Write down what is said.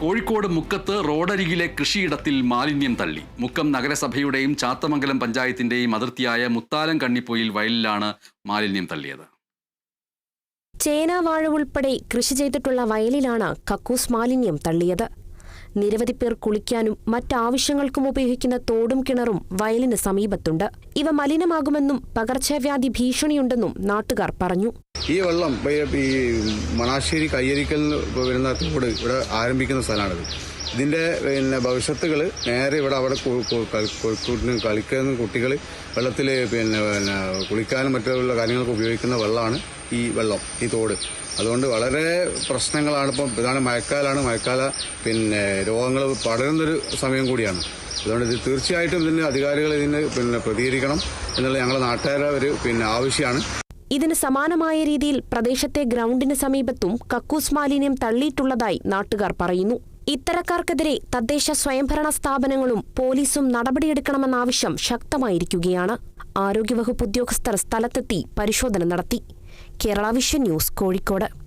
കോഴിക്കോട് മുക്കത്ത് റോഡരികിലെ കൃഷിയിടത്തിൽ മാലിന്യം തള്ളി. മുക്കം നഗരസഭയുടെയും ചാത്തമംഗലം പഞ്ചായത്തിന്റെയും അതിർത്തിയായ മുത്താലം കണ്ണിപ്പൊയിൽ വയലിലാണ് മാലിന്യം തള്ളിയത്. ചേനാവാഴ ഉൾപ്പെടെ കൃഷി ചെയ്തിട്ടുള്ള വയലിലാണ് കക്കൂസ് മാലിന്യം തള്ളിയത്. നിരവധി പേർ കുളിക്കാനും മറ്റാവശ്യങ്ങൾക്കും ഉപയോഗിക്കുന്ന തോടും കിണറും വയലിന് സമീപത്തുണ്ട്. ഇവ മലിനമാകുമെന്നും പകർച്ചവ്യാധി ഭീഷണിയുണ്ടെന്നും നാട്ടുകാർ പറഞ്ഞു. ഈ വെള്ളം ഈ മണാശ്ശേരി കയ്യരിക്കൽ വരുന്ന തോട് ഇവിടെ ആരംഭിക്കുന്ന സ്ഥലമാണിത്. ഇതിന്റെ പിന്നെ ഭവിഷ്യത്തുകൾ നേരെ ഇവിടെ അവിടെ കു- കു- കളി- കു- കു- കളിക്കുന്ന കുട്ടികൾ വെള്ളത്തിൽ പിന്നെ പിന്നെ കുളിക്കാനും മറ്റുള്ള കാര്യങ്ങൾക്ക് ഉപയോഗിക്കുന്ന വെള്ളമാണ് ഈ വെള്ളം ഈ തോട്. അതുകൊണ്ട് വളരെ പ്രശ്നങ്ങളാണ് ഇപ്പം ഇതാണ് മഴക്കാലമാണ് മഴക്കാല പിന്നെ രോഗങ്ങൾ പടരുന്നൊരു സമയം കൂടിയാണ്. അതുകൊണ്ട് ഇത് തീർച്ചയായിട്ടും ഇതിന് അധികാരികൾ ഇതിന് പിന്നെ പ്രതികരിക്കണം എന്നുള്ള ഞങ്ങളുടെ നാട്ടുകാരെ ഒരു പിന്നെ ആവശ്യമാണ്. ഇതിന് സമാനമായ രീതിയിൽ പ്രദേശത്തെ ഗ്രൗണ്ടിന് സമീപത്തും കക്കൂസ് മാലിന്യം തള്ളിയിട്ടുള്ളതായി നാട്ടുകാർ പറയുന്നു. ഇത്തരക്കാർക്കെതിരെ തദ്ദേശ സ്വയംഭരണ സ്ഥാപനങ്ങളും പോലീസും നടപടിയെടുക്കണമെന്ന ആവശ്യം ശക്തമായിരിക്കുകയാണ്. ആരോഗ്യവകുപ്പ് ഉദ്യോഗസ്ഥർ സ്ഥലത്തെത്തി പരിശോധന നടത്തി. Kerala vision news Kozhikode.